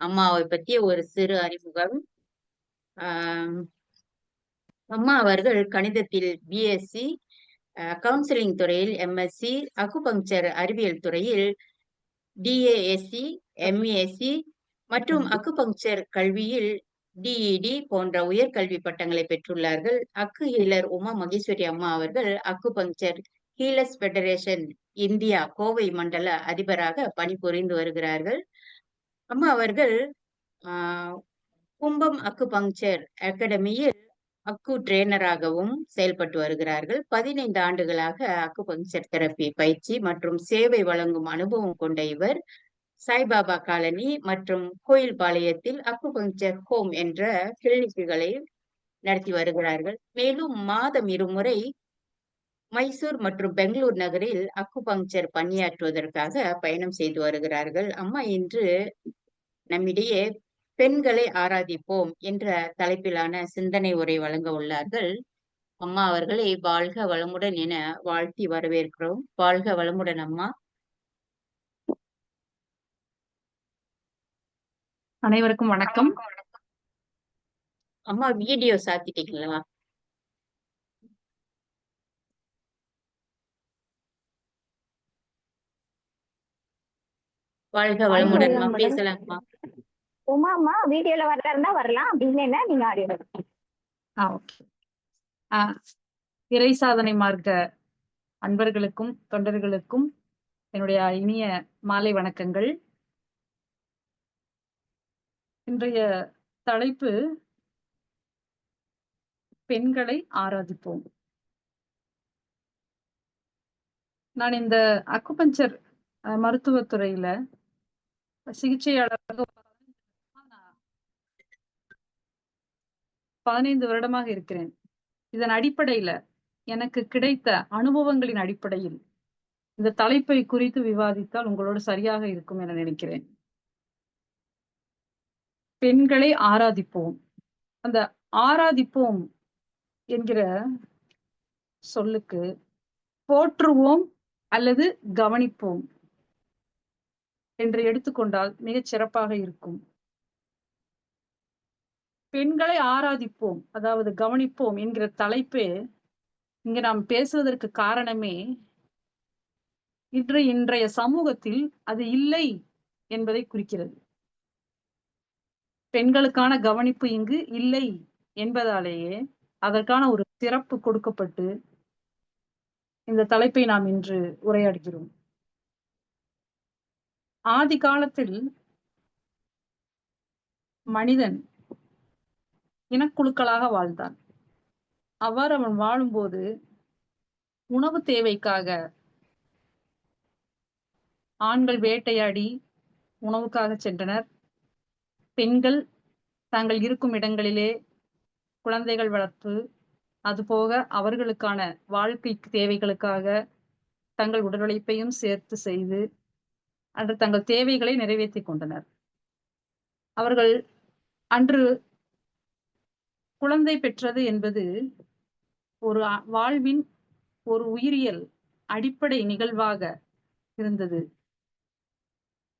அம்மாவை பற்றிய ஒரு சிறு அறிமுகம். அம்மா அவர்கள் கணிதத்தில் பிஎஸ்சி கவுன்சிலிங் துறையில் எம்எஸ்சி அக்குபங்சர் அறிவியல் துறையில் டிஏஎஸ்சி எம்ஏஎஸ்சி மற்றும் அக்குபங்சர் கல்வியில் டிஇடி போன்ற உயர்கல்வி பட்டங்களை பெற்றுள்ளார்கள். அக்கு ஹீலர் உமா மகேஸ்வரி அம்மா அவர்கள் acupuncture healers federation India Kovai மண்டல அதிபராக பணிபுரிந்து வருகிறார்கள். அம்மா அவர்கள் கும்பம் கும்பம் அக்குபங்சர் அகாடமியில் அக்கு ட்ரெய்னராகவும் செயல்பட்டு வருகிறார்கள். பதினைந்து ஆண்டுகளாக அக்குபங்சர் தெரப்பி பயிற்சி மற்றும் சேவை வழங்கும் அனுபவம் கொண்ட இவர் சாய்பாபா காலனி மற்றும் கோயில்பாளையத்தில் அக்குபங்சர் ஹோம் என்ற கிளினிக்குகளை நடத்தி வருகிறார்கள். மேலும் மாதம் இருமுறை மைசூர் மற்றும் பெங்களூர் நகரில் அக்குபங்சர் பணியாற்றுவதற்காக பயணம் செய்து வருகிறார்கள். அம்மா இன்று நம்மிடையே பெண்களை ஆராதிப்போம் என்ற தலைப்பிலான சிந்தனை உரை வழங்க உள்ளார்கள். அம்மா அவர்களை வாழ்க வளமுடன் என வாழ்த்தி வரவேற்கிறோம். வாழ்க வளமுடன் அம்மா. அனைவருக்கும் வணக்கம். அம்மா வீடியோ சாத்திட்டீங்களா? வாழ்க வளமுடன். பேசலாம்மா. உமாமா வீடியோல வரதா இருந்தா வரலாம். அப்படி இல்லைன்னா நீங்க ஆடியோ ஆ ஓகே. ஆ இறை சாதனை மார்க்க அன்பர்களுக்கும் தொண்டர்களுக்கும் என்னுடைய இனிய மாலை வணக்கங்கள். இன்றைய தலைப்பு பெண்களை ஆராதிப்போம். நான் இந்த அக்குபஞ்சர் மருத்துவத்துறையில சிகிச்சையாளராக பதினைந்து வருடமாக இருக்கிறேன். இதன் அடிப்படையில எனக்கு கிடைத்த அனுபவங்களின் அடிப்படையில் இந்த தலைப்பை குறித்து விவாதித்தால் உங்களோடு சரியாக இருக்கும் என நினைக்கிறேன். பெண்களை ஆராதிப்போம். அந்த ஆராதிப்போம் என்கிற சொல்லுக்கு போற்றுவோம் அல்லது கவனிப்போம். என்று எடுத்துக்கொண்டால் மிகச் சிறப்பாக இருக்கும். பெண்களை ஆராதிப்போம் அதாவது கவனிப்போம் என்கிற தலைப்பே இங்க நாம் பேசுவதற்கு காரணமே இன்று இன்றைய சமூகத்தில் அது இல்லை என்பதை குறிக்கிறது. பெண்களுக்கான கவனிப்பு இங்கு இல்லை என்பதாலேயே அதற்கான ஒரு சிறப்பு கொடுக்கப்பட்டு இந்த தலைப்பை நாம் இன்று உரையாடுகிறோம். ஆதி காலத்தில் மனிதன் இனக்குழுக்களாக வாழ்ந்தான். அவ்வாறு அவன் வாழும்போது உணவு தேவைக்காக ஆண்கள் வேட்டையாடி உணவுக்காக சென்றனர். பெண்கள் தாங்கள் இருக்கும் இடங்களிலே குழந்தைகள் வளர்ப்பு அதுபோக அவர்களுக்கான வாழ்க்கை தேவைகளுக்காக தங்கள் உடல் உழைப்பையும் சேர்த்து செய்து அன்று தங்கள் தேவைகளை நிறைவேற்றி கொண்டனர். அவர்கள் அன்று குழந்தை பெற்றது என்பது ஒரு வாழ்வின் ஒரு உயிரியல் அடிப்படை நிகழ்வாக இருந்தது.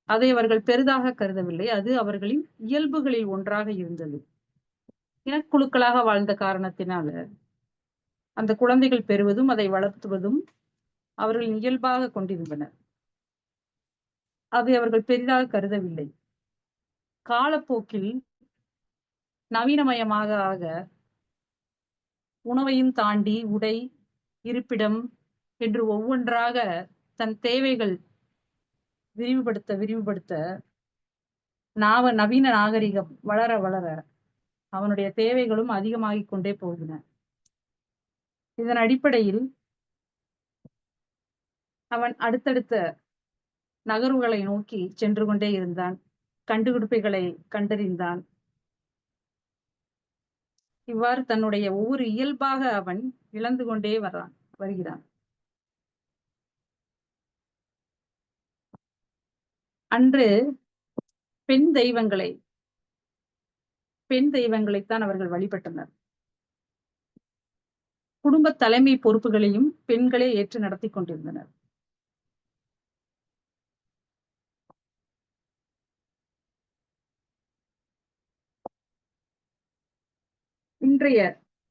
அதை அவர்கள் பெரிதாக கருதவில்லை. அது அவர்களின் இயல்புகளில் ஒன்றாக இருந்தது. இனக்குழுக்களாக வாழ்ந்த காரணத்தினால அந்த குழந்தைகள் பெறுவதும் அதை வளர்த்துவதும் அவர்களின் இயல்பாக கொண்டிருந்தனர் அதை அவர்கள் பெரிதாக கருதவில்லை. காலப்போக்கில் நவீனமயமாக ஆக உணவையும் தாண்டி உடை இருப்பிடம் என்று ஒவ்வொன்றாக தன் தேவைகள் விரிவுபடுத்த விரிவுபடுத்த நாவ நவீன நாகரிகம் வளர வளர அவனுடைய தேவைகளும் அதிகமாகிக் கொண்டே போகின. இதன் அடிப்படையில் அவன் அடுத்தடுத்த நகர்வுகளை நோக்கி சென்று கொண்டே இருந்தான். கண்டுபிடிப்புகளை கண்டறிந்தான். இவ்வாறு தன்னுடைய ஒவ்வொரு இயல்பாக அவன் இழந்து கொண்டே வர்றான் வருகிறான். அன்று பெண் தெய்வங்களை பெண் தெய்வங்களைத்தான் அவர்கள் வழிபட்டனர். குடும்ப தலைமை பொறுப்புகளையும் பெண்களே ஏற்று நடத்தி கொண்டிருந்தனர். இன்றைய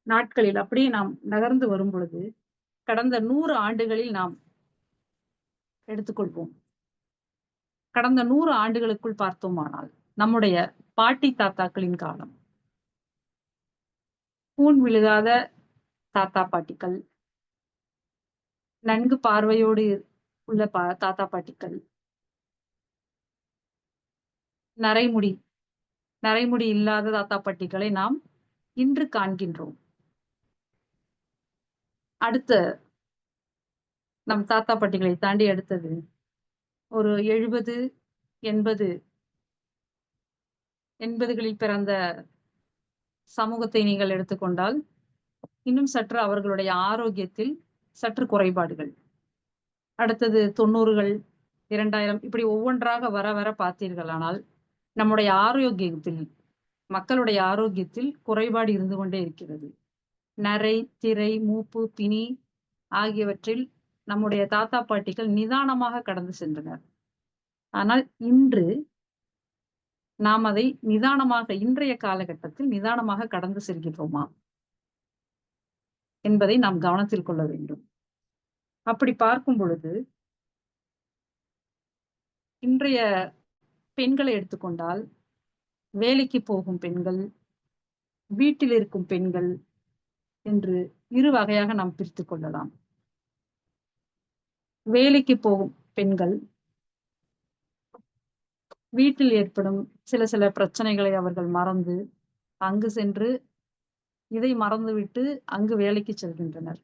நாட்களில் அப்படியே நாம் நகர்ந்து வரும் பொழுது கடந்த நூறு ஆண்டுகளில் நாம் எடுத்துக்கொள்வோம். கடந்த நூறு ஆண்டுகளுக்குள் பார்த்தோமானால் நம்முடைய பாட்டி தாத்தாக்களின் காலம். கூன் விழுகாத தாத்தா பாட்டிகள் நன்கு பார்வையோடு உள்ள பா தாத்தா பாட்டிகள் நரைமுடி நரைமுடி இல்லாத தாத்தா பாட்டிகளை நாம் இன்று காண்கின்றோம். அடுத்த நம் தாத்தா பாட்டிகளை தாண்டி அடுத்தது ஒரு எழுபது எண்பது எண்பதுகளில் பிறந்த சமூகத்தை நீங்கள் எடுத்துக்கொண்டால் இன்னும் சற்று அவர்களுடைய ஆரோக்கியத்தில் சற்று குறைபாடுகள். அடுத்தது தொண்ணூறுகள் இரண்டாயிரம் இப்படி ஒவ்வொன்றாக வர வர பார்த்தீர்களானால் நம்முடைய ஆரோக்கியத்தில் மக்களுடைய ஆரோக்கியத்தில் குறைபாடு இருந்து கொண்டே இருக்கிறது. நரை திரை மூப்பு பிணி ஆகியவற்றில் நம்முடைய தாத்தா பாட்டிகள் நிதானமாக கடந்து சென்றனர். ஆனால் இன்று நாம் அதை நிதானமாக இன்றைய காலகட்டத்தில் நிதானமாக கடந்து செல்கின்றோமா? என்பதை நாம் கவனத்தில் கொள்ள வேண்டும். அப்படி பார்க்கும் பொழுது இன்றைய பெண்களை எடுத்துக்கொண்டால் வேலைக்கு போகும் பெண்கள் வீட்டில் இருக்கும் பெண்கள் என்று இரு வகையாக நாம் பிரித்து கொள்ளலாம். வேலைக்கு போகும் பெண்கள் வீட்டில் ஏற்படும் சில சில பிரச்சனைகளை அவர்கள் மறந்து அங்கு சென்று இதை மறந்துவிட்டு அங்கு வேலைக்கு செல்கின்றனர்.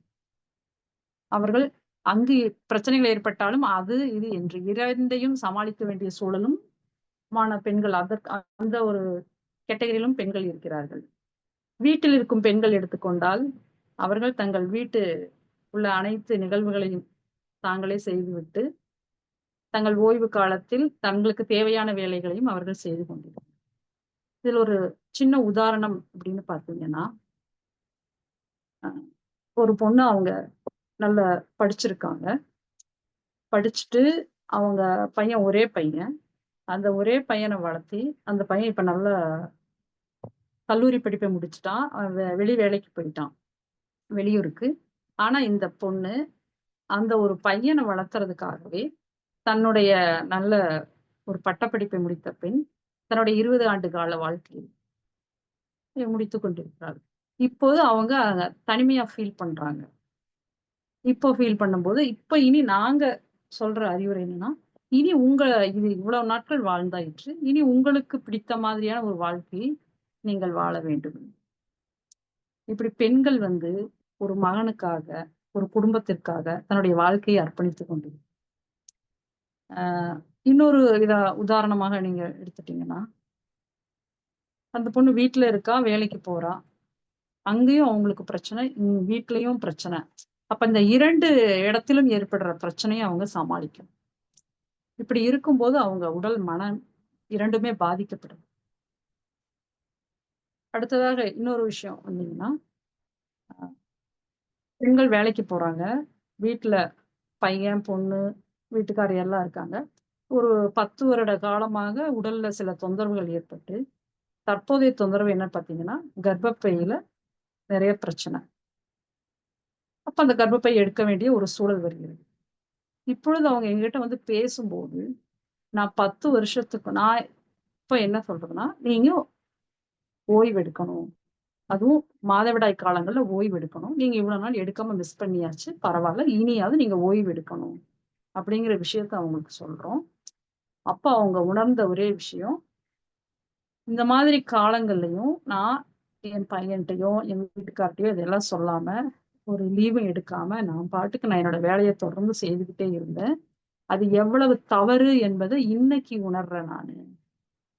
அவர்கள் அங்கு பிரச்சனைகள் ஏற்பட்டாலும் அது இது என்று இரண்டையும் சமாளிக்க வேண்டிய சூழலும் மான பெண்கள் அதற்கு அந்த ஒரு கேட்டகரியிலும் பெண்கள் இருக்கிறார்கள். வீட்டில் இருக்கும் பெண்கள் எடுத்துக்கொண்டால் அவர்கள் தங்கள் வீட்டு உள்ள அனைத்து நிகழ்வுகளையும் தாங்களே செய்துவிட்டு தங்கள் ஓய்வு காலத்தில் தங்களுக்கு தேவையான வேலைகளையும் அவர்கள் செய்து கொண்டிருக்கிறார் இதில் ஒரு சின்ன உதாரணம் அப்படின்னு பார்த்தீங்கன்னா ஒரு பொண்ணு அவங்க நல்ல படிச்சிருக்காங்க. படிச்சுட்டு அவங்க பையன் ஒரே பையன். அந்த ஒரே பையனை வளர்த்தி அந்த பையன் இப்ப நல்ல கல்லூரி படிப்பை முடிச்சுட்டான். வெளி வேலைக்கு போயிட்டான். வெளியூருக்கு. ஆனா இந்த பொண்ணு அந்த ஒரு பையனை வளர்த்துறதுக்காகவே தன்னுடைய நல்ல ஒரு பட்டப்படிப்பை முடித்த பின் தன்னுடைய இருபது ஆண்டு கால வாழ்க்கையை முடித்து கொண்டிருக்கிறாள். இப்போது அவங்க தனிமையா ஃபீல் பண்றாங்க. இப்போ ஃபீல் பண்ணும்போது இப்போ இனி நாங்க சொல்ற அறிவுரை என்னன்னா இனி உங்க இது இவ்வளவு நாட்கள் வாழ்ந்தாயிற்று இனி உங்களுக்கு பிடித்த மாதிரியான ஒரு வாழ்க்கையை நீங்கள் வாழ வேண்டும். இப்படி பெண்கள் வந்து ஒரு மகனுக்காக ஒரு குடும்பத்திற்காக தன்னுடைய வாழ்க்கையை அர்ப்பணித்துக் கொண்டு ஆஹ் இன்னொரு இதா உதாரணமாக நீங்க எடுத்துட்டீங்கன்னா அந்த பொண்ணு வீட்டுல இருக்கா வேலைக்கு போறா அங்கேயும் அவங்களுக்கு பிரச்சனை வீட்லயும் பிரச்சனை. அப்ப இந்த இரண்டு இடத்திலும் ஏற்படுற பிரச்சனையை அவங்க சமாளிக்கணும். இப்படி இருக்கும்போது அவங்க உடல் மனம் இரண்டுமே பாதிக்கப்படும். அடுத்ததாக இன்னொரு விஷயம் வந்தீங்கன்னா பெண்கள் வேலைக்கு போறாங்க. வீட்டுல பையன் பொண்ணு வீட்டுக்காரர் எல்லாம் இருக்காங்க. ஒரு பத்து வருட காலமாக உடல்ல சில தொந்தரவுகள் ஏற்பட்டு தற்போதைய தொந்தரவு என்ன பார்த்தீங்கன்னா கர்ப்பப்பையில நிறைய பிரச்சனை. அப்ப அந்த கர்ப்பப்பை எடுக்க வேண்டிய ஒரு சூழல் வருகிறது. இப்பொழுது அவங்க எங்கிட்ட வந்து பேசும்போது நான் பத்து வருஷத்துக்கு நான் இப்ப என்ன சொல்றதுன்னா நீங்க ஓய்வெடுக்கணும் அதுவும் மாதவிடாய் காலங்கள்ல ஓய்வு எடுக்கணும். நீங்க இவ்வளவு நாள் எடுக்காம மிஸ் பண்ணியாச்சு பரவாயில்ல இனியாவது நீங்க ஓய்வு எடுக்கணும். அப்படிங்கிற விஷயத்த அவங்களுக்கு சொல்றோம். அப்ப அவங்க உணர்ந்த ஒரே விஷயம் இந்த மாதிரி காலங்கள்லயும் நான் என் பையன்கிட்டயோ என் வீட்டுக்கார்ட்டையோ இதெல்லாம் சொல்லாம ஒரு லீவும் எடுக்காம நான் பாட்டுக்கு நான் என்னோட வேலையை தொடர்ந்து செய்துக்கிட்டே இருந்தேன். அது எவ்வளவு தவறு என்பதை இன்னைக்கு உணர்றேன் நான்.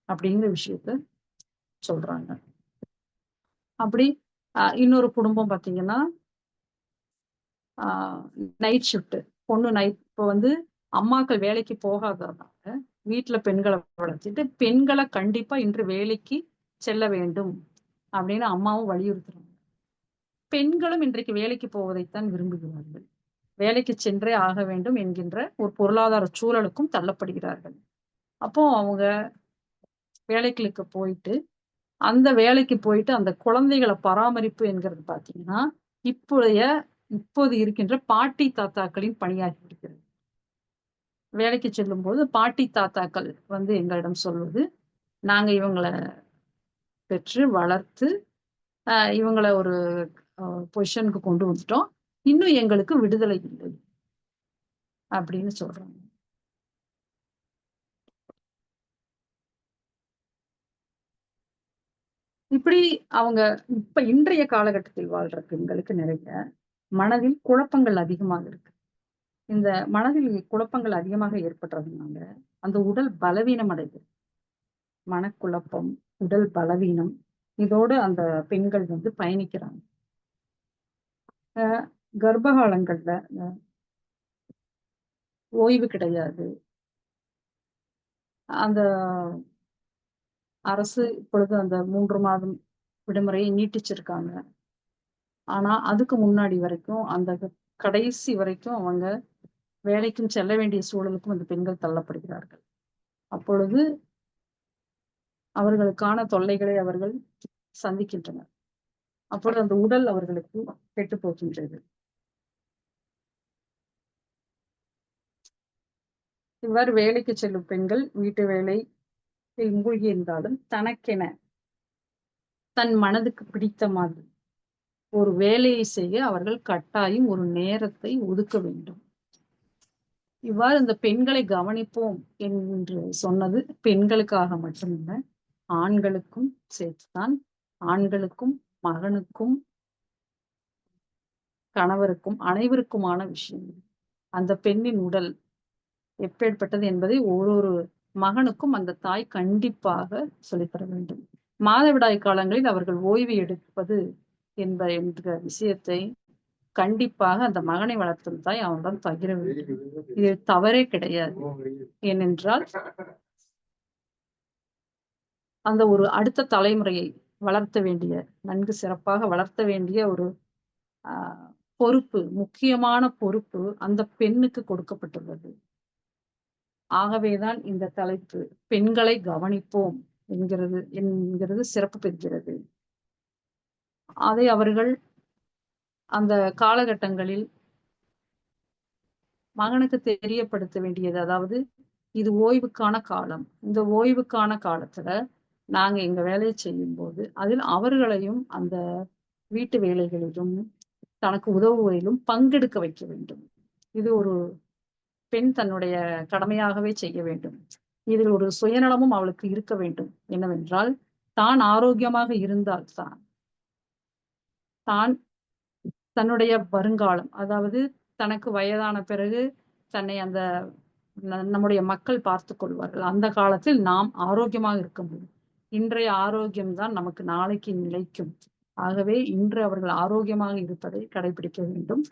அப்படிங்கிற விஷயத்த சொல்றாங்க. அப்படி இன்னொரு குடும்பம் பார்த்தீங்கன்னா நைட் ஷிஃப்ட் பொண்ணு நைட் இப்போ வந்து அம்மாக்கள் வேலைக்கு போகாததுனால வீட்டுல பெண்களை வளர்த்துட்டு பெண்களை கண்டிப்பா இன்று வேலைக்கு செல்ல வேண்டும் அப்படின்னு அம்மாவும் வலியுறுத்துறாங்க. பெண்களும் இன்றைக்கு வேலைக்கு போவதைத்தான் விரும்புகிறார்கள். வேலைக்கு சென்றே ஆக வேண்டும் என்கின்ற ஒரு பொருளாதார சூழலுக்கும் தள்ளப்படுகிறார்கள். அப்போ அவங்க வேலைகளுக்கு போயிட்டு அந்த வேலைக்கு போயிட்டு அந்த குழந்தைகளை பராமரிப்பு என்கிறது பார்த்தீங்கன்னா இப்போதைய இப்போது இருக்கின்ற பாட்டி தாத்தாக்களின் பணியாகி இருக்கிறது. வேலைக்கு செல்லும்போது பாட்டி தாத்தாக்கள் வந்து எங்களிடம் சொல்வது நாங்கள் இவங்களை பெற்று வளர்த்து இவங்களை ஒரு பொசிஷனுக்கு கொண்டு வந்துட்டோம். இன்னும் எங்களுக்கு விடுதலை இல்லை அப்படின்னு சொல்றாங்க. இப்படி அவங்க இப்ப இன்றைய காலகட்டத்தில் வாழ்ற பெண்களுக்கு நிறைய மனதில் குழப்பங்கள் அதிகமாக இருக்கு. இந்த மனதில் குழப்பங்கள் அதிகமாக ஏற்படுறதுனால அந்த உடல் பலவீனம் அடைகிறது மனக்குழப்பம் உடல் பலவீனம் இதோடு அந்த பெண்கள் வந்து பயணிக்கிறாங்க. கர்ப்பகாலங்கள்ல ஓய்வு கிடையாது. அந்த அரசு இப்பொழுது அந்த மூன்று மாதம் விடுமுறையை நீட்டிச்சிருக்காங்க. ஆனா அதுக்கு முன்னாடி வரைக்கும் அந்த கடைசி வரைக்கும் அவங்க வேலைக்கும் செல்ல வேண்டிய சூழலுக்கும் அந்த பெண்கள் தள்ளப்படுகிறார்கள். அப்பொழுது அவர்களுக்கான தொல்லைகளை அவர்கள் சந்திக்கின்றனர். அப்பொழுது அந்த உடல் அவர்களுக்கு கெட்டு போகின்றது. இவ்வாறு வேலைக்கு செல்லும் பெண்கள் வீட்டு வேலை மூழ்கி இருந்தாலும் தனக்கென தன் மனதுக்கு பிடித்த மாதிரி ஒரு வேலையை செய்ய அவர்கள் கட்டாயம் ஒரு நேரத்தை ஒதுக்க வேண்டும். இவ்வாறு இந்த பெண்களை கவனிப்போம் என்று சொன்னது பெண்களுக்காக மட்டுமில்லை ஆண்களுக்கும் சேர்த்துதான் ஆண்களுக்கும் மகனுக்கும் கணவருக்கும் அனைவருக்குமான விஷயம். அந்த பெண்ணின் உடல் எப்பேற்பட்டது என்பதை ஒரு மகனுக்கும் அந்த தாய் கண்டிப்பாக சொல்லித்தர வேண்டும். மாதவிடாய் காலங்களில் அவர்கள் ஓய்வு எடுப்பது என்ப என்ற விஷயத்தை கண்டிப்பாக அந்த மகனை வளர்த்தும் தாய் அவனுடன் பகிர வேண்டும். இது தவறே கிடையாது. ஏனென்றால் அந்த ஒரு அடுத்த தலைமுறையை வளர்த்த வேண்டிய நன்கு சிறப்பாக வளர்த்த வேண்டிய ஒரு பொறுப்பு முக்கியமான பொறுப்பு அந்த பெண்ணுக்கு கொடுக்கப்பட்டுள்ளது. ஆகவேதான் இந்த தலைப்பு பெண்களை கவனிப்போம் என்கிறது என்கிறது சிறப்பு பெறுகிறது. அதை அவர்கள் அந்த காலகட்டங்களில் மகனுக்கு தெரியப்படுத்த வேண்டியது அதாவது இது ஓய்வுக்கான காலம். இந்த ஓய்வுக்கான காலத்துல நாங்க எங்க வேலையை செய்யும் போது அதில் அவர்களையும் அந்த வீட்டு வேலைகளிலும் தனக்கு உதவுவதிலும் பங்கெடுக்க வைக்க வேண்டும். இது ஒரு பெண் தன்னுடைய கடமையாகவே செய்ய வேண்டும். இதில் ஒரு சுயநலமும் அவளுக்கு இருக்க வேண்டும். என்னவென்றால் தான் ஆரோக்கியமாக இருந்தால் தான் தான் தன்னுடைய வருங்காலம் அதாவது தனக்கு வயதான பிறகு தன்னை அந்த நம்முடைய மக்கள் பார்த்து கொள்வார்கள். அந்த காலத்தில் நாம் ஆரோக்கியமாக இருக்க முடியும். இன்றைய ஆரோக்கியம்தான் நமக்கு நாளைக்கு நிலைக்கும். ஆகவே இன்று அவர்கள் ஆரோக்கியமாக இருப்பதை கடைபிடிக்க வேண்டும்.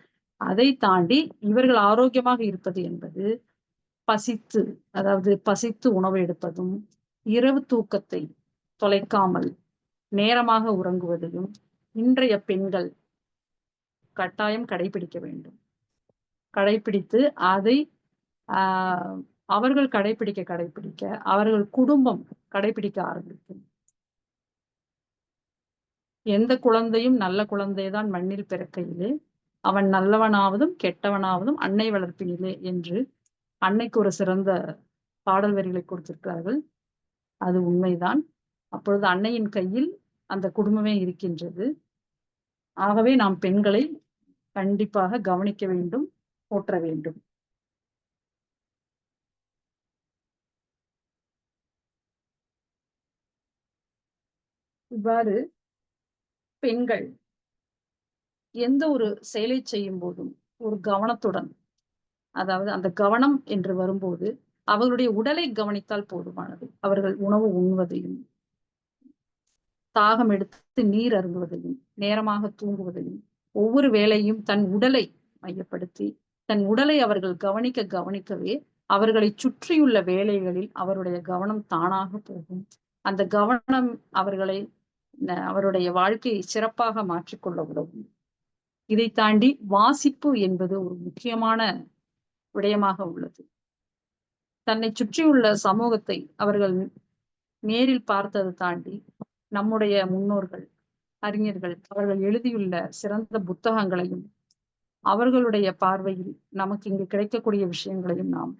அதை தாண்டி இவர்கள் ஆரோக்கியமாக இருப்பது என்பது பசித்து அதாவது பசித்து உணவு எடுப்பதும் இரவு தூக்கத்தை தொலைக்காமல் நேரமாக உறங்குவதையும் இன்றைய பெண்கள் கட்டாயம் கடைபிடிக்க வேண்டும். கடைபிடித்து அதை ஆஹ் அவர்கள் கடைபிடிக்க கடைபிடிக்க அவர்கள் குடும்பம் கடைபிடிக்க ஆரம்பிக்கும். எந்த குழந்தையும் நல்ல குழந்தைதான் மண்ணில் பிறக்கையிலே அவன் நல்லவனாவதும் கெட்டவனாவதும் அன்னை வளர்ப்பினிலே என்று அன்னைக்கு ஒரு சிறந்த பாடல் வரிகளை கொடுத்திருக்கிறார்கள். அது உண்மைதான். அப்பொழுது அன்னையின் கையில் அந்த குடும்பமே இருக்கின்றது. ஆகவே நாம் பெண்களை கண்டிப்பாக கவனிக்க வேண்டும் போற்ற வேண்டும். இவ்வாறு பெண்கள் எந்த ஒரு செயலை செய்யும் போதும் ஒரு கவனத்துடன் அதாவது அந்த கவனம் என்று வரும்போது அவர்களுடைய உடலை கவனித்தால் போதுமானது. அவர்கள் உணவு உண்வதையும் தாகம் எடுத்து நீர் அருந்துவதையும் நேரமாக தூங்குவதையும் ஒவ்வொரு வேலையும் தன் உடலை மையப்படுத்தி தன் உடலை அவர்கள் கவனிக்க கவனிக்கவே அவர்களை சுற்றியுள்ள வேலைகளில் அவருடைய கவனம் தானாக போகும். அந்த கவனம் அவர்களை அவருடைய வாழ்க்கையை சிறப்பாக மாற்றிக்கொள்ள உதவும். இதை தாண்டி வாசிப்பு என்பது ஒரு முக்கியமான விடயமாக உள்ளது. தன்னை சுற்றியுள்ள சமூகத்தை அவர்கள் நேரில் பார்த்ததை தாண்டி நம்முடைய முன்னோர்கள் அறிஞர்கள் அவர்கள் எழுதியுள்ள சிறந்த புத்தகங்களையும் அவர்களுடைய பார்வையில் நமக்கு இங்கு கிடைக்கக்கூடிய விஷயங்களையும் நாம்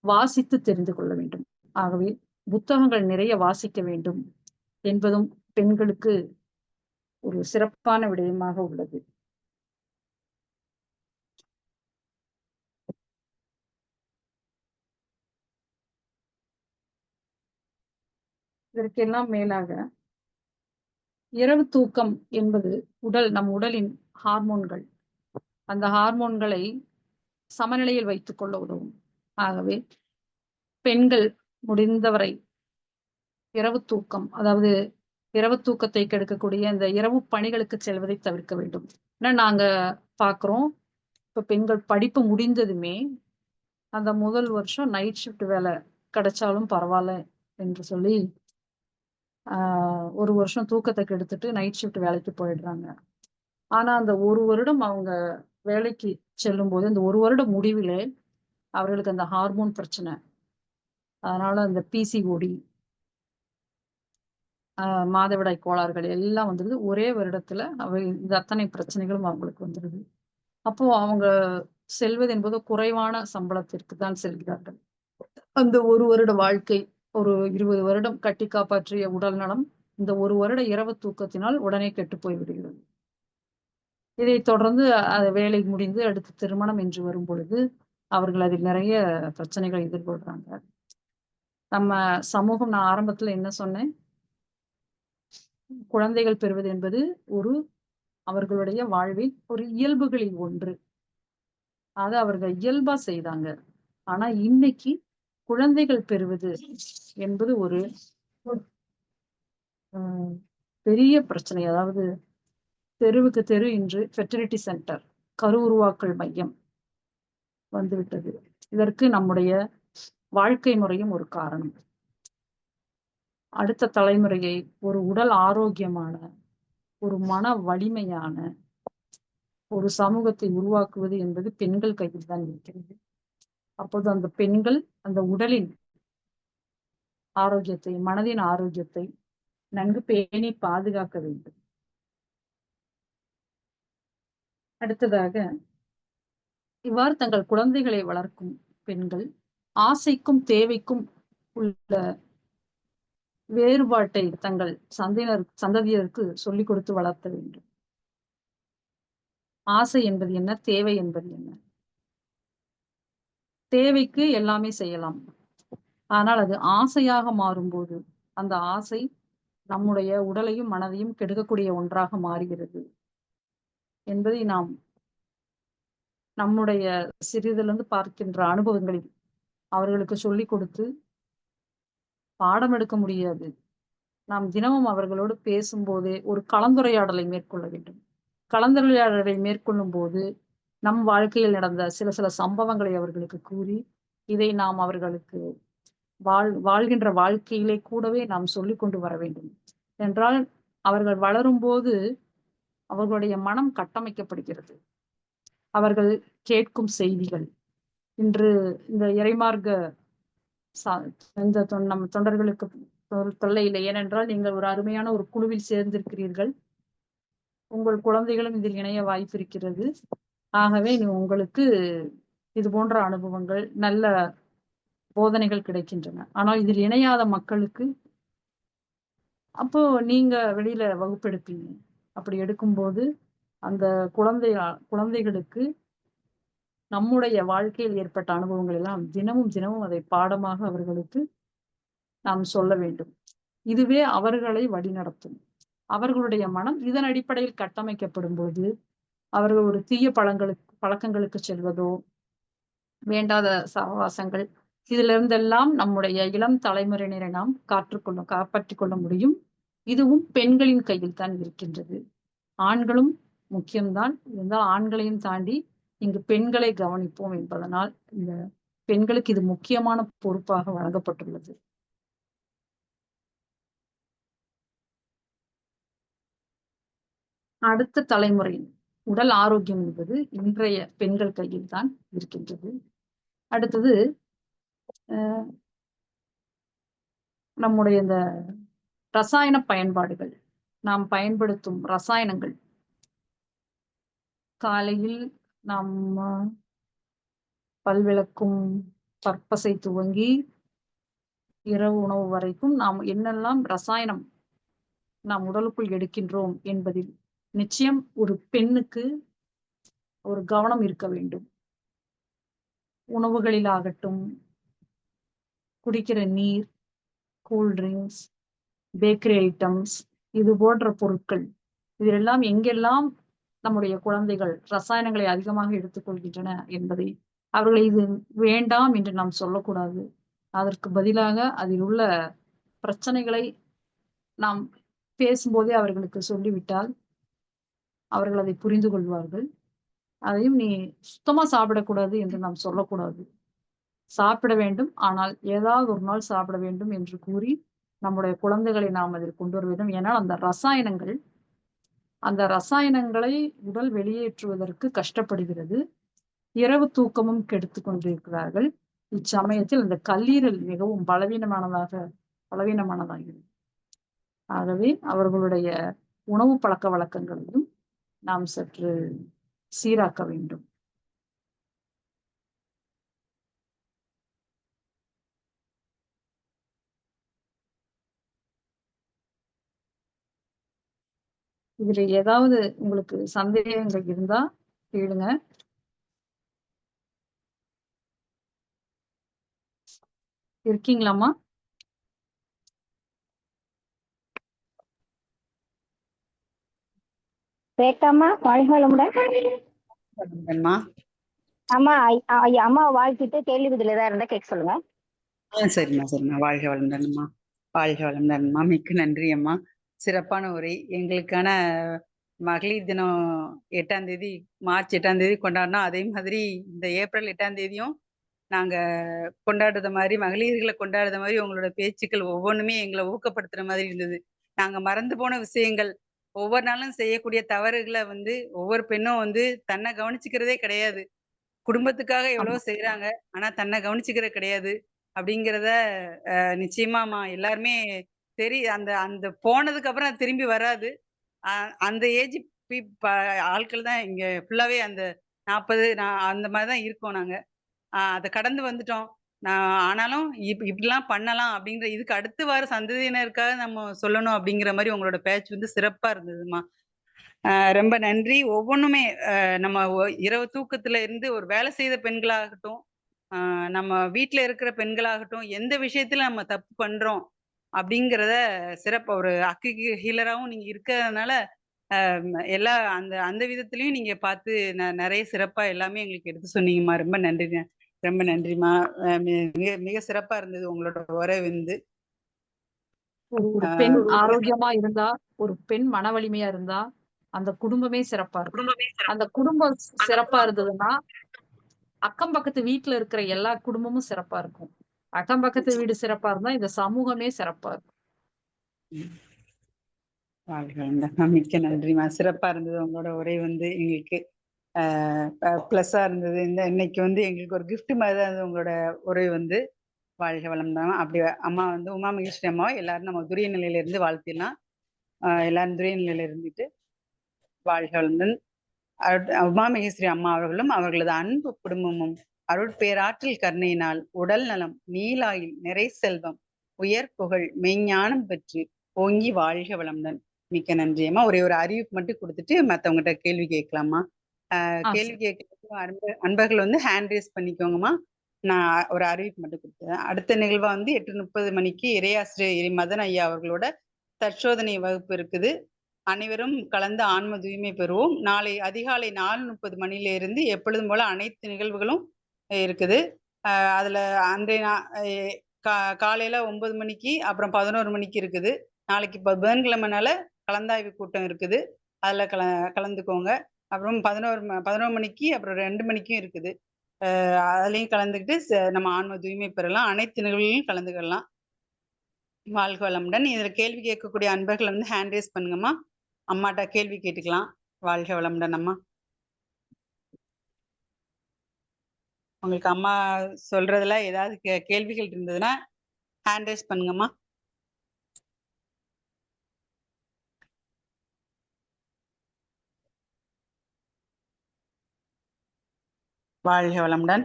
வாசித்து தெரிந்து கொள்ள வேண்டும். ஆகவே புத்தகங்கள் நிறைய வாசிக்க வேண்டும் என்பதும் பெண்களுக்கு ஒரு சிறப்பான விடயமாக உள்ளது. இதற்கெல்லாம் மேலாக இரவு தூக்கம் என்பது உடல் நம் உடலின் ஹார்மோன்கள். அந்த ஹார்மோன்களை சமநிலையில் வைத்துக் கொள்ள உதவும். ஆகவே பெண்கள் முடிந்தவரை இரவு தூக்கம் அதாவது இரவு தூக்கத்தை கெடுக்கக்கூடிய இந்த இரவு பணிகளுக்கு செல்வதை தவிர்க்க வேண்டும். ஏன்னா நாங்க பாக்குறோம். இப்ப பெண்கள் படிப்பு முடிந்ததுமே அந்த முதல் வருஷம் நைட் ஷிஃப்ட் வேலை கிடைச்சாலும் பரவாயில்ல என்று சொல்லி ஆஹ் ஒரு வருஷம் தூக்கத்தை கெடுத்துட்டு நைட் ஷிஃப்ட் வேலைக்கு போயிடுறாங்க. ஆனா அந்த ஒரு வருடம் அவங்க வேலைக்கு செல்லும் போது அந்த ஒரு வருடம் முடிவிலே அவர்களுக்கு அந்த ஹார்மோன் பிரச்சனை. அதனால அந்த பிசிஓடி மாதவிடாய் கோளாறுகள் எல்லாம் வந்துடுது ஒரே வருடத்துல அவை இந்த அத்தனை பிரச்சனைகளும் அவங்களுக்கு வந்துடுது அப்போ அவங்க செல்வது என்பது குறைவான சம்பளத்திற்கு தான் செல்கிறார்கள். அந்த ஒரு வருட வாழ்க்கை ஒரு இருபது வருடம் கட்டி காப்பாற்றிய உடல் நலம் இந்த ஒரு வருட இரவு தூக்கத்தினால் உடனே கெட்டு போய் விடுகிறது. இதை தொடர்ந்து அது வேலை முடிந்து அடுத்து திருமணம் என்று வரும் பொழுது அவர்கள் அதில் நிறைய பிரச்சனைகளை எதிர்கொள்றாங்க. நம்ம சமூகம் நான் ஆரம்பத்துல என்ன சொன்னேன்? குழந்தைகள் பெறுவது என்பது ஒரு அவர்களுடைய வாழ்வில் ஒரு இயல்புகளில் ஒன்று. அதை அவர்கள் இயல்பா செய்தாங்க. ஆனா இன்னைக்கு குழந்தைகள் பெறுவது என்பது ஒரு ஆஹ், பெரிய பிரச்சனை. அதாவது தெருவுக்கு தெரு இன்று ஃபெர்டிலிட்டி சென்டர் கரு உருவாக்கல் மையம் வந்துவிட்டது. இதற்கு நம்முடைய வாழ்க்கை முறையும் ஒரு காரணம். அடுத்த தலைமுறையை ஒரு உடல் ஆரோக்கியமான ஒரு மன வலிமையான ஒரு சமூகத்தை உருவாக்குவது என்பது பெண்கள் கையில் தான் இருக்கிறது. அப்போது அந்த பெண்கள் அந்த உடலின் ஆரோக்கியத்தை மனதின் ஆரோக்கியத்தை நன்கு பேணி பாதுகாக்க வேண்டும். அடுத்ததாக இவ்வாறு தங்கள் குழந்தைகளை வளர்க்கும் பெண்கள் ஆசைக்கும் தேவைக்கும் உள்ள வேறுபாட்டை தங்கள் சந்தையினர் சந்ததியருக்கு சொல்லிக் கொடுத்து வளர்த்த வேண்டும். ஆசை என்பது என்ன? தேவை என்பது என்ன? தேவைக்கு எல்லாமே செய்யலாம். ஆனால் அது ஆசையாக மாறும்போது அந்த ஆசை நம்முடைய உடலையும் மனதையும் கெடுக்கக்கூடிய ஒன்றாக மாறுகிறது என்பதை நாம் நம்முடைய சிறிதிலிருந்து பார்க்கின்ற அனுபவங்களில் அவர்களுக்கு சொல்லிக் கொடுத்து பாடம் எடுக்க முடியாது. நாம் தினமும் அவர்களோடு பேசும்போதே ஒரு கலந்துரையாடலை மேற்கொள்ள வேண்டும். கலந்துரையாடலை மேற்கொள்ளும் போது நம் வாழ்க்கையில் நடந்த சில சில சம்பவங்களை அவர்களுக்கு கூறி இதை நாம் அவர்களுக்கு வாழ் வாழ்கின்ற வாழ்க்கையிலே கூடவே நாம் சொல்லி கொண்டு வர வேண்டும். என்றால் அவர்கள் வளரும்போது அவர்களுடைய மனம் கட்டமைக்கப்படுகிறது. அவர்கள் கேட்கும் செய்திகள். இன்று இந்த இறைமார்க்க இந்த தொ- நம் தொண்டர்களுக்கு தொ- தொல்லை இல்லை. ஏனென்றால் நீங்கள் ஒரு அருமையான ஒரு குழுவில் சேர்ந்திருக்கிறீர்கள். உங்கள் குழந்தைகளும் இதில் இணைய வாய்ப்பு இருக்கிறது. ஆகவே நீ உங்களுக்கு இது போன்ற அனுபவங்கள் நல்ல போதனைகள் கிடைக்கின்றன. ஆனால் இதில் இணையாத மக்களுக்கு அப்போ நீங்க வெளியில வகுப்பெடுப்பீங்க. அப்படி எடுக்கும்போது அந்த குழந்தை குழந்தைகளுக்கு நம்முடைய வாழ்க்கையில் ஏற்பட்ட அனுபவங்கள் எல்லாம் தினமும் தினமும் அதை பாடமாக அவர்களுக்கு நாம் சொல்ல வேண்டும். இதுவே அவர்களை வழிநடத்தும். அவர்களுடைய மனம் இதன் அடிப்படையில் கட்டமைக்கப்படும் போது அவர்கள் ஒரு தீய பழங்களுக்கு பழக்கங்களுக்கு செல்வதோ வேண்டாத சகவாசங்கள் இதுல இருந்தெல்லாம் நம்முடைய இளம் தலைமுறையினரை நாம் காற்றுக்கொள்ள காப்பாற்றிக் கொள்ள முடியும். இதுவும் பெண்களின் கையில் தான் இருக்கின்றது. ஆண்களும் முக்கியம்தான். இருந்தால் ஆண்களையும் தாண்டி இங்கு பெண்களை கவனிப்போம் என்பதனால் இந்த பெண்களுக்கு இது முக்கியமான பொறுப்பாக வழங்கப்பட்டுள்ளது. அடுத்த தலைமுறையின் உடல் ஆரோக்கியம் என்பது இன்றைய பெண்கள் கையில் தான் இருக்கின்றது. அடுத்தது நம்முடைய இந்த ரசாயன பயன்பாடுகள். நாம் பயன்படுத்தும் ரசாயனங்கள். காலையில் நம்ம பல்விளக்கும் பற்பசை துவங்கி இரவு உணவு வரைக்கும் நாம் என்னெல்லாம் ரசாயனம் நாம் உடலுக்குள் எடுக்கின்றோம் என்பதில் நிச்சயம் ஒரு பெண்ணுக்கு ஒரு கவனம் இருக்க வேண்டும். உணவுகளில் ஆகட்டும் குடிக்கிற நீர் கூல் ட்ரிங்க்ஸ் பேக்கரி ஐட்டம்ஸ் இது போன்ற பொருட்கள் இதெல்லாம் எங்கெல்லாம் நம்முடைய குழந்தைகள் ரசாயனங்களை அதிகமாக எடுத்துக்கொள்கின்றன என்பதை அவர்களை இது வேண்டாம் என்று நாம் சொல்லக்கூடாது. அதற்கு பதிலாக அதில் உள்ள பிரச்சனைகளை நாம் பேசும்போதே அவர்களுக்கு சொல்லிவிட்டால் அவர்கள் அதை புரிந்து கொள்வார்கள். அதையும் நீ சுத்தமா சாப்பிடக்கூடாது என்று நாம் சொல்லக்கூடாது. சாப்பிட வேண்டும் ஆனால் ஏதாவது ஒரு நாள் சாப்பிட வேண்டும் என்று கூறி நம்முடைய குழந்தைகளை நாம் அதில் கொண்டு வர வேண்டும் ஏன்னால் அந்த ரசாயனங்கள் அந்த ரசாயனங்களை உடல் வெளியேற்றுவதற்கு கஷ்டப்படுகிறது. இரவு தூக்கமும் கெடுத்து கொண்டிருக்கிறார்கள். இச்சமயத்தில் அந்த கல்லீரல் மிகவும் பலவீனமானதாக பலவீனமானதாகிறது. ஆகவே அவர்களுடைய உணவு பழக்க வழக்கங்களையும் நாம் சற்று சீராக்க வேண்டும். இதுல ஏதாவது உங்களுக்கு சந்தேகங்கள் இருந்தா கேளுங்க. இருக்கீங்களாம்மா? ரேக்காம்மா வாழ்க வளமுடன் அம்மா அம்மா வாழ்த்திட்டு கேள்வி பதில் ஏதாவது இருந்தா கேட்க சொல்லுங்க. ஆ சரிம்மா சரிம்மா. வாழ்க வளமுடன்மா வாழ்க வளமுடன்மா மிக்க நன்றி அம்மா சிறப்பான உரை. எங்களுக்கான மகளிர் தினம் எட்டாம் தேதி மார்ச் எட்டாம் தேதி கொண்டாடினோம் அதே மாதிரி இந்த ஏப்ரல் எட்டாம் தேதியும் நாங்க கொண்டாடுற மாதிரி மகளிர்களை கொண்டாடுற மாதிரி உங்களோட பேச்சுக்கள் ஒவ்வொன்றுமே எங்களை ஊக்கப்படுத்துற மாதிரி இருந்தது. நாங்க மறந்து போன விஷயங்கள் ஒவ்வொரு நாளும் செய்யக்கூடிய தவறுகளை வந்து ஒவ்வொரு பெண்ணும் வந்து தன்னை கவனிச்சுக்கிறதே கிடையாது. குடும்பத்துக்காக எவ்வளவோ செய்யறாங்க ஆனா தன்னை கவனிச்சுக்கிறது கிடையாது அப்படிங்கிறத நிச்சயமாமா எல்லாருமே சரி அந்த அந்த போனதுக்கு அப்புறம் அது திரும்பி வராது. அ- அந்த ஏஜ் ஆட்கள் தான் இங்க ஃபுல்லாவே அந்த நாற்பது அந்த மாதிரி தான் இருக்கோம் நாங்க. அதை கடந்து வந்துட்டோம். நான் ஆனாலும் இப் இப்படிலாம் பண்ணலாம் அப்படிங்கிற இதுக்கு அடுத்து வர சந்ததியினருக்காக நம்ம சொல்லணும் அப்படிங்கிற மாதிரி உங்களோட பேச்சு வந்து சிறப்பா இருந்ததுமா. ரொம்ப நன்றி. ஒவ்வொன்றுமே நம்ம ஒ- இரவு தூக்கத்துல இருந்து ஒரு வேலை செய்த பெண்களாகட்டும் நம்ம வீட்டில் இருக்கிற பெண்களாகட்டும் எந்த விஷயத்துல நம்ம தப்பு பண்றோம் அப்படிங்கிறத சிறப்பு ஒரு அக்குக்கு ஹீலராகவும் நீங்க இருக்கிறதுனால எல்லா அந்த அந்த விதத்துலயும் நீங்க பார்த்து ந- நிறைய சிறப்பா எல்லாமே எங்களுக்கு எடுத்து சொன்னீங்கம்மா ரொம்ப நன்றிங்க. ரொம்ப நன்றிம்மா ஆஹ் மி- மிக மிக சிறப்பா இருந்தது உங்களோட உரை வந்து. ஒரு பெண் ஆரோக்கியமா இருந்தா ஒரு பெண் மன வலிமையா இருந்தா அந்த குடும்பமே சிறப்பா இருக்கும். அந்த குடும்பம் சிறப்பா இருந்ததுன்னா அக்கம் பக்கத்து வீட்டுல இருக்கிற எல்லா குடும்பமும் சிறப்பா இருக்கும். அக்கம் பக்கத்து வீடு சிறப்பா இருந்தா இந்த சமூகமே சிறப்பா இருக்கும். வாழ்க. மிக்க நன்றிம்மா. சிறப்பா இருந்தது உங்களோட உரை வந்து எங்களுக்கு ப்ளஸ்ஸா இருந்தது. இந்த இன்னைக்கு வந்து எங்களுக்கு ஒரு gift மாதிரி தான் இருந்தது உங்களோட உரை வந்து. வாழ்க வளம் தான் அப்படி அம்மா வந்து உமா மகேஸ்வரி அம்மாவை எல்லாரும் நம்ம துரிய நிலையில இருந்து வாழ்த்திடலாம். எல்லாரும் துரிய நிலையில இருந்துட்டு வாழ்க வளமுடன். அருட்- உமா மகேஸ்வரி அம்மா அவர்களும் அவர்களது அன்பு குடும்பமும் அருட்பேராற்றல் கருணையினால் உடல் நலம் நீலாயில் நிறை செல்வம் உயர் புகழ் மெய்ஞானம் பெற்று ஓங்கி வாழ்க வளமுடன். மிக்க நன்றி அம்மா. ஒரே ஒரு அறிவிப்பு மட்டும் கொடுத்துட்டு மத்தவங்ககிட்ட கேள்வி கேட்கலாமா? கேள்வி கேட்க அன்ப அன்பர்கள் வந்து ஹேண்ட் ரைஸ் பண்ணிக்கோங்கம்மா. நான் ஒரு அறிவிப்பு மட்டும் கொடுத்தேன் அடுத்த நிகழ்வா வந்து எட்டு முப்பது மணிக்கு இறையாசிரியர் இறை மதன் ஐயா அவர்களோட தற்சோதனை வகுப்பு இருக்குது. அனைவரும் கலந்து ஆன்ம தூய்மை பெறுவோம். நாளை அதிகாலை நாலு முப்பது மணில இருந்து எப்பொழுதும் போல அனைத்து நிகழ்வுகளும் இருக்குது. அதில் அன்றைய நா- கா- காலையில் ஒன்பது மணிக்கு அப்புறம் பதினோரு மணிக்கு இருக்குது. நாளைக்கு இப்போ புதன்கிழமைனால கலந்தாய்வு கூட்டம் இருக்குது. அதில் கல கலந்துக்கோங்க. அப்புறம் பதினோரு ம- பதினோரு மணிக்கு அப்புறம் ரெண்டு மணிக்கும் இருக்குது. அதுலேயும் கலந்துக்கிட்டு நம்ம ஆன்ம தூய்மை பெறலாம். அனைத்து நிகழ்வுகளையும் கலந்துக்கலாம். வாழ்க வளமுடன். இதில் கேள்வி கேட்கக்கூடிய அன்பர்களை வந்து ஹேண்ட் ரைஸ் பண்ணுங்கம்மா. அம்மாட்ட கேள்வி கேட்டுக்கலாம். வாழ்க வளமுடன் அம்மா. உங்களுக்கு அம்மா சொல்றதுல ஏதாவது கேள்விகள் இருந்ததுன்னா ஹேண்ட் ரைஸ் பண்ணுங்கம்மா. வாழ்க வளமுடன்.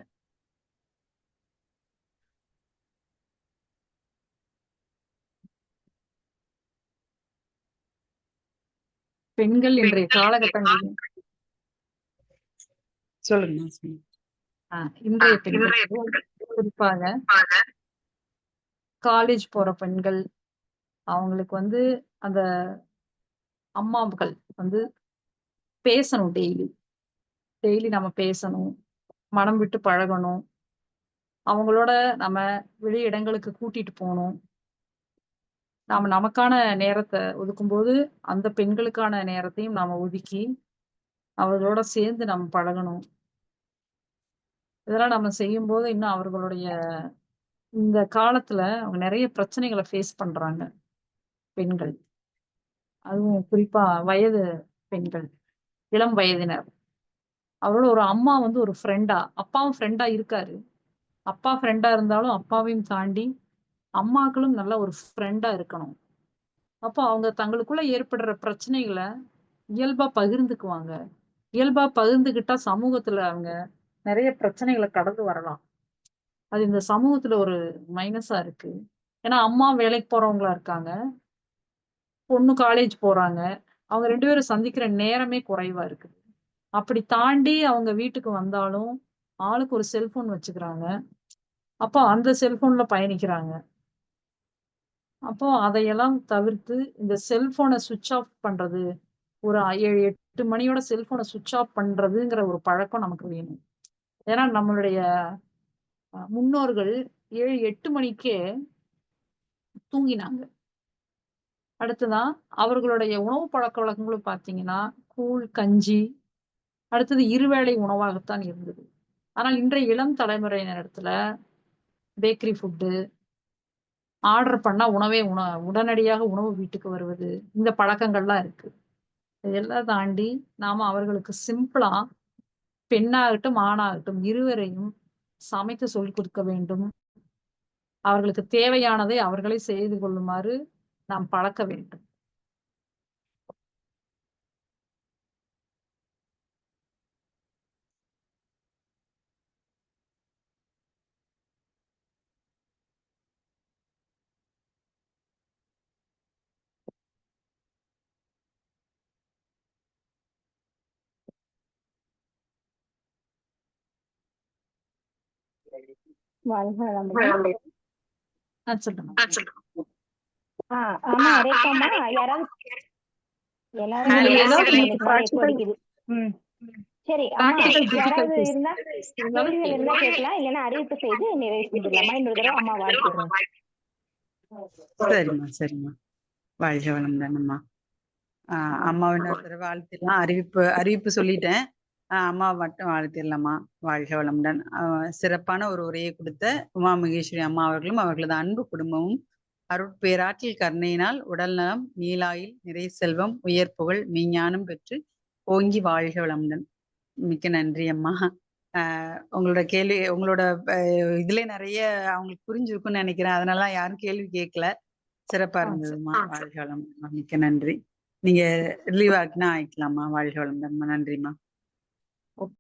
பெண்கள் இன்றைய காலகட்டங்களில் சொல்லுங்க. இன்றைய பெண்கள் குறிப்பாக காலேஜ் போற பெண்கள் அவங்களுக்கு வந்து அந்த அம்மாக்கள் வந்து பேசணும் டெய்லி டெய்லி நம்ம பேசணும் மனம் விட்டு பழகணும். அவங்களோட நம்ம வெளி இடங்களுக்கு கூட்டிட்டு போகணும். நாம நமக்கான நேரத்தை ஒதுக்கும்போது அந்த பெண்களுக்கான நேரத்தையும் நாம ஒதுக்கி அவர்களோட சேர்ந்து நம்ம பழகணும். இதெல்லாம் நம்ம செய்யும்போது இன்னும் அவர்களுடைய இந்த காலத்துல அவங்க நிறைய பிரச்சனைகளை ஃபேஸ் பண்றாங்க. பெண்கள். அதுவும் குறிப்பா வயது பெண்கள் இளம் வயதினர். அவரோட ஒரு அம்மா வந்து ஒரு ஃப்ரெண்டா அப்பாவும் ஃப்ரெண்டா இருக்காரு. அப்பா ஃப்ரெண்டா இருந்தாலும் அப்பாவையும் தாண்டி அம்மாக்களும் நல்ல ஒரு ஃப்ரெண்டா இருக்கணும். அப்போ அவங்க தங்களுக்குள்ள ஏற்படுற பிரச்சனைகளை இயல்பா பகிர்ந்துக்குவாங்க. இயல்பா பகிர்ந்துகிட்டா சமூகத்துல அவங்க நிறைய பிரச்சனைகளை கடந்து வரலாம். அது இந்த சமூகத்துல ஒரு மைனஸா இருக்கு. ஏன்னா அம்மா வேலைக்கு போறவங்களா இருக்காங்க. பொண்ணு காலேஜ் போறாங்க. அவங்க ரெண்டு பேரும் சந்திக்கிற நேரமே குறைவா இருக்குது. அப்படி தாண்டி அவங்க வீட்டுக்கு வந்தாலும் ஆளுக்கு ஒரு செல்போன் வச்சுக்கிறாங்க. அப்போ அந்த செல்போன்ல பயணிக்கிறாங்க. அப்போ அதையெல்லாம் தவிர்த்து இந்த செல்போனை சுவிட்ச் ஆஃப் பண்றது ஒரு ஏழு எட்டு மணியோட செல்போனை சுவிட்ச் ஆஃப் பண்றதுங்கிற ஒரு பழக்கம் நமக்கு வேணும். ஏன்னா நம்மளுடைய முன்னோர்கள் ஏழு எட்டு மணிக்கே தூங்கினாங்க. அடுத்துதான் அவர்களுடைய உணவு பழக்க வழக்கங்களும் பார்த்தீங்கன்னா கூழ் கஞ்சி அடுத்தது இருவேளை உணவாகத்தான் இருந்தது. ஆனால் இன்றைய இளம் தலைமுறையினரிடத்துல பேக்கரி ஃபுட்டு ஆர்டர் பண்ணா உணவே உண உடனடியாக உணவு வீட்டுக்கு வருவது இந்த பழக்கங்கள்லாம் இருக்கு. இதெல்லாம் தாண்டி நாம அவர்களுக்கு சிம்பிளா பெண்ணாகட்டும் ஆணாகட்டும் இருவரையும் சமைக்க சொல்லிக் கொடுக்க வேண்டும். அவர்களுக்கு தேவையானதை அவர்களை செய்து கொள்ளுமாறு நாம் பழக்க வேண்டும். வாழ்க ஆமா ரேகாம்மா யாராவது எல்லாரும். சரி யாராவது இருந்தா கேள்விகள் இருந்தா கேட்கலாம் இல்லைன்னா அறிவிப்பு செய்து நிறைவு இன்னொரு தடவை அம்மா வாழ்த்துறோம் சரிம்மா சரிம்மா வாழ்க வளமுடன்ம்மா ஆஹ் அம்மாவின் ஒருத்தர் வாழ்த்திடலாம் அறிவிப்பு அறிவிப்பு சொல்லிட்டேன். அம்மா மட்டும் வாழ்த்திடலாமா வாழ்க வளமுடன். சிறப்பான ஒரு உரையை கொடுத்த உமா மகேஸ்வரி அம்மா அவர்களும் அவர்களது அன்பு குடும்பமும் அருட்பேராற்றில் கருணையினால் உடல் நலம் நீலாயில் நிறை செல்வம் உயர் புகழ் மெய்ஞானம் பெற்று ஓங்கி வாழ்க வளமுடன். மிக்க நன்றி அம்மா. ஆஹ் உங்களோட கேள்வி உங்களோட இதுல நிறைய அவங்களுக்கு புரிஞ்சிருக்கும்னு நினைக்கிறேன். அதனால யாரும் கேள்வி கேட்கல. சிறப்பா. இருந்ததுமா வாழ்க வளமுடன். மிக்க நன்றி. நீங்க ரிலீவ் ஆகினா ஆயிக்கலாமா வாழ்க வளமுடன். நன்றிம்மா.